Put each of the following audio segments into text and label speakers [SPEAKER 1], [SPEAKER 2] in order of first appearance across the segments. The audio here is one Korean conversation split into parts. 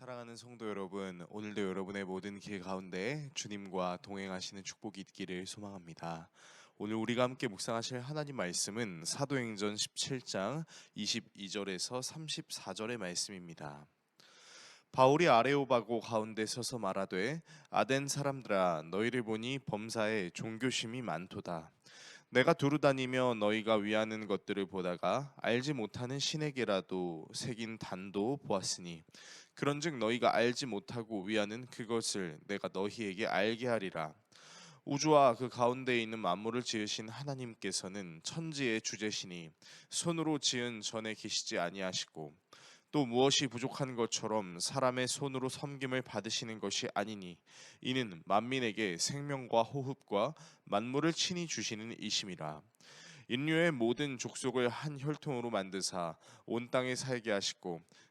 [SPEAKER 1] 사랑하는 성도 여러분, 오늘도 여러분의 모든 길 가운데 주님과 동행하시는 축복이 있기를 소망합니다. 오늘 우리가 함께 묵상하실 하나님 말씀은 사도행전 17장 22절에서 34절의 말씀입니다. 바울이 아레오바고 가운데 서서 말하되 아덴 사람들아 너희를 보니 범사에 종교심이 많도다. 내가 두루 다니며 너희가 위하는 것들을 보다가 알지 못하는 신에게라도 새긴 단도 보았으니 그런즉 너희가 알지 못하고 위하는 그것을 내가 너희에게 알게 하리라. 우주와 그 가운데에 있는 만물을 지으신 하나님께서는 천지의 주제시니 손으로 지은 전에 계시지 아니하시고 또 무엇이 부족한 것처럼 사람의 손으로 섬김을 받으시는 것이 아니니 이는 만민에게 생명과 호흡과 만물을 친히 주시는 이심이라 인류의 모든 족속을 한 혈통으로 만드사 온 땅에 살게 하시고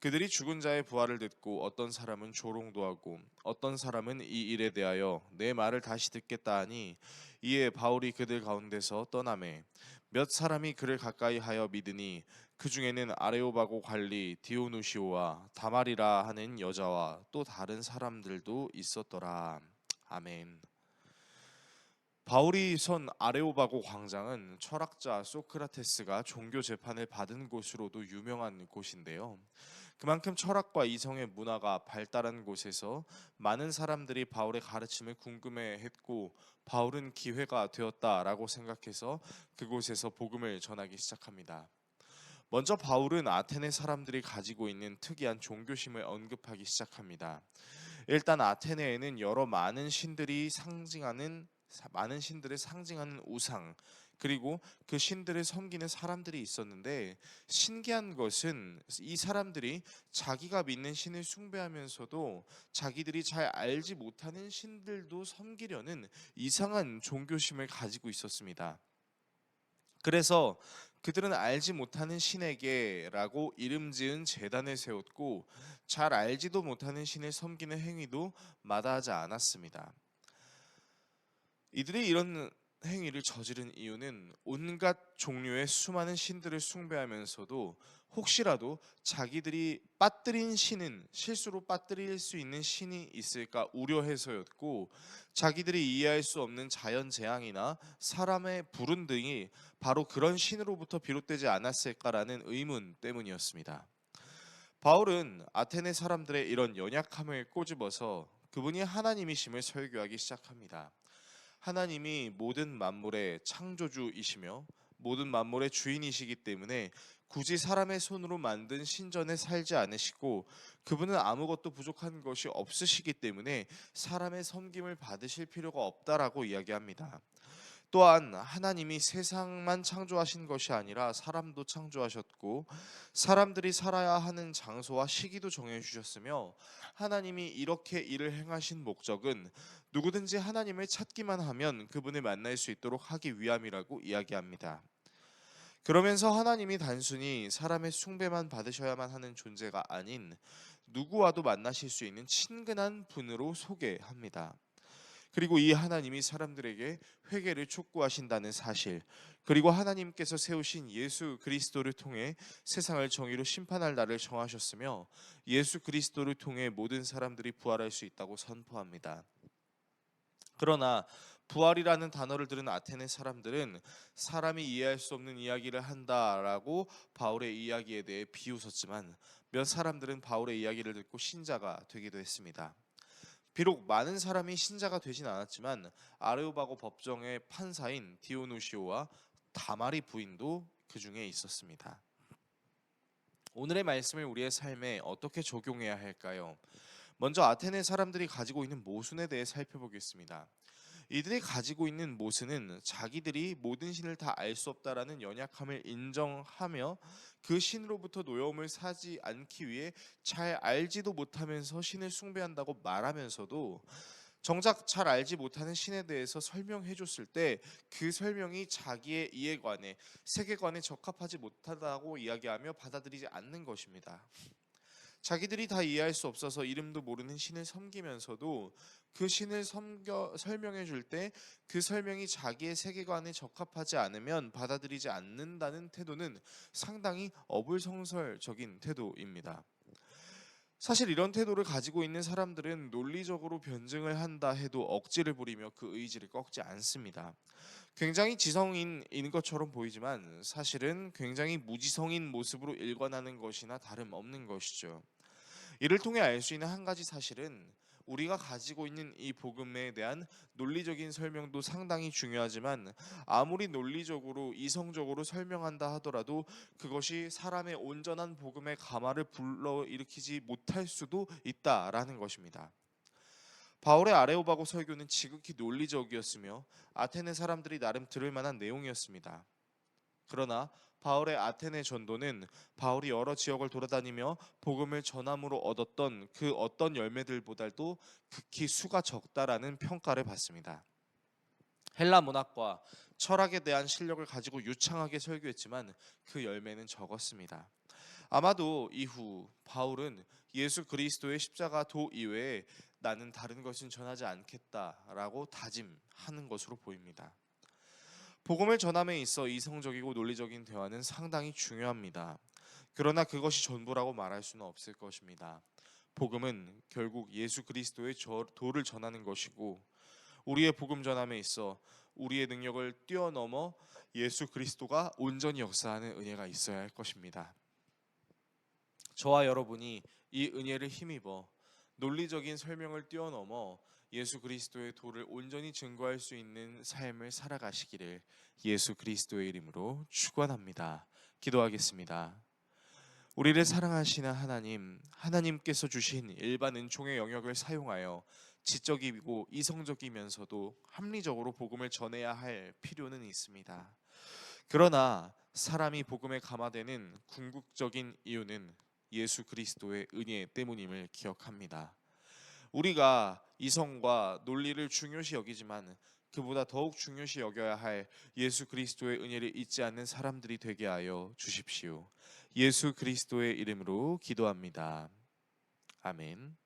[SPEAKER 1] 그들이 죽은 자의 부활을 듣고 어떤 사람은 조롱도 하고 어떤 사람은 이 일에 대하여 내 말을 다시 듣겠다 하니 이에 바울이 그들 가운데서 떠나매 몇 사람이 그를 가까이 하여 믿으니 그 중에는 아레오바고 관리 디오누시오와 다말이라 하는 여자와 또 다른 사람들도 있었더라. 아멘. 바울이 선 아레오바고 광장은 철학자 소크라테스가 종교 재판을 받은 곳으로도 유명한 곳인데요. 그만큼 철학과 이성의 문화가 발달한 곳에서 많은 사람들이 바울의 가르침을 궁금해했고 바울은 기회가 되었다라고 생각해서 그곳에서 복음을 전하기 시작합니다. 먼저 바울은 아테네 사람들이 가지고 있는 특이한 종교심을 언급하기 시작합니다. 일단 아테네에는 여러 많은 신들이 상징하는 많은 신들을 상징하는 우상 그리고 그 신들을 섬기는 사람들이 있었는데 신기한 것은 이 사람들이 자기가 믿는 신을 숭배하면서도 자기들이 잘 알지 못하는 신들도 섬기려는 이상한 종교심을 가지고 있었습니다. 그래서 그들은 알지 못하는 신에게라고 이름 지은 재단을 세웠고 잘 알지도 못하는 신을 섬기는 행위도 마다하지 않았습니다. 이들이 이런 행위를 저지른 이유는 온갖 종류의 수많은 신들을 숭배하면서도 혹시라도 자기들이 빠뜨린 신은 실수로 빠뜨릴 수 있는 신이 있을까 우려해서였고 자기들이 이해할 수 없는 자연 재앙이나 사람의 불운 등이 바로 그런 신으로부터 비롯되지 않았을까라는 의문 때문이었습니다. 바울은 아테네 사람들의 이런 연약함을 꼬집어서 그분이 하나님이심을 설교하기 시작합니다. 하나님이 모든 만물의 창조주이시며 모든 만물의 주인이시기 때문에 굳이 사람의 손으로 만든 신전에 살지 않으시고 그분은 아무것도 부족한 것이 없으시기 때문에 사람의 섬김을 받으실 필요가 없다라고 이야기합니다. 또한 하나님이 세상만 창조하신 것이 아니라 사람도 창조하셨고 사람들이 살아야 하는 장소와 시기도 정해 주셨으며 하나님이 이렇게 일을 행하신 목적은 누구든지 하나님을 찾기만 하면 그분을 만날 수 있도록 하기 위함이라고 이야기합니다. 그러면서 하나님이 단순히 사람의 숭배만 받으셔야만 하는 존재가 아닌 누구와도 만나실 수 있는 친근한 분으로 소개합니다. 그리고 이 하나님이 사람들에게 회개를 촉구하신다는 사실, 그리고 하나님께서 세우신 예수 그리스도를 통해 세상을 정의로 심판할 날을 정하셨으며 예수 그리스도를 통해 모든 사람들이 부활할 수 있다고 선포합니다. 그러나 부활이라는 단어를 들은 아테네 사람들은 사람이 이해할 수 없는 이야기를 한다라고 바울의 이야기에 대해 비웃었지만 몇 사람들은 바울의 이야기를 듣고 신자가 되기도 했습니다. 비록 많은 사람이 신자가 되진 않았지만 아레오바고 법정의 판사인 디오누시오와 다마리 부인도 그 중에 있었습니다. 오늘의 말씀을 우리의 삶에 어떻게 적용해야 할까요? 먼저 아테네 사람들이 가지고 있는 모순에 대해 살펴보겠습니다. 이들이 가지고 있는 모순은 자기들이 모든 신을 다 알 수 없다라는 연약함을 인정하며 그 신으로부터 노여움을 사지 않기 위해 잘 알지도 못하면서 신을 숭배한다고 말하면서도 정작 잘 알지 못하는 신에 대해서 설명해 줬을 때 그 설명이 자기의 이해관에 세계관에 적합하지 못하다고 이야기하며 받아들이지 않는 것입니다. 자기들이 다 이해할 수 없어서 이름도 모르는 신을 섬기면서도 그 신을 섬겨 설명해 줄 때 그 설명이 자기의 세계관에 적합하지 않으면 받아들이지 않는다는 태도는 상당히 어불성설적인 태도입니다. 사실 이런 태도를 가지고 있는 사람들은 논리적으로 변증을 한다 해도 억지를 부리며 그 의지를 꺾지 않습니다. 굉장히 지성인인 것처럼 보이지만 사실은 굉장히 무지성인 모습으로 일관하는 것이나 다름없는 것이죠. 이를 통해 알 수 있는 한 가지 사실은 우리가 가지고 있는 이 복음에 대한 논리적인 설명도 상당히 중요하지만 아무리 논리적으로 이성적으로 설명한다 하더라도 그것이 사람의 온전한 복음의 감화를 불러일으키지 못할 수도 있다라는 것입니다. 바울의 아레오바고 설교는 지극히 논리적이었으며 아테네 사람들이 나름 들을 만한 내용이었습니다. 그러나 바울의 아테네 전도는 바울이 여러 지역을 돌아다니며 복음을 전함으로 얻었던 그 어떤 열매들보다도 극히 수가 적다라는 평가를 받습니다. 헬라 문학과 철학에 대한 실력을 가지고 유창하게 설교했지만 그 열매는 적었습니다. 아마도 이후 바울은 예수 그리스도의 십자가 도 이외에 나는 다른 것은 전하지 않겠다라고 다짐하는 것으로 보입니다. 복음을 전함에 있어 이성적이고 논리적인 대화는 상당히 중요합니다. 그러나 그것이 전부라고 말할 수는 없을 것입니다. 복음은 결국 예수 그리스도의 저- 도를 전하는 것이고 우리의 복음 전함에 있어 우리의 능력을 뛰어넘어 예수 그리스도가 온전히 역사하는 은혜가 있어야 할 것입니다. 저와 여러분이 이 은혜를 힘입어 논리적인 설명을 뛰어넘어 예수 그리스도의 도를 온전히 증거할 수 있는 삶을 살아가시기를 예수 그리스도의 이름으로 축원합니다. 기도하겠습니다. 우리를 사랑하시는 하나님, 하나님께서 주신 일반 은총의 영역을 사용하여 지적이고 이성적이면서도 합리적으로 복음을 전해야 할 필요는 있습니다. 그러나 사람이 복음에 감화되는 궁극적인 이유는 예수 그리스도의 은혜 때문임을 기억합니다. 우리가 이성과 논리를 중요시 여기지만 그보다 더욱 중요시 여겨야 할 예수 그리스도의 은혜를 잊지 않는 사람들이 되게 하여 주십시오. 예수 그리스도의 이름으로 기도합니다. 아멘.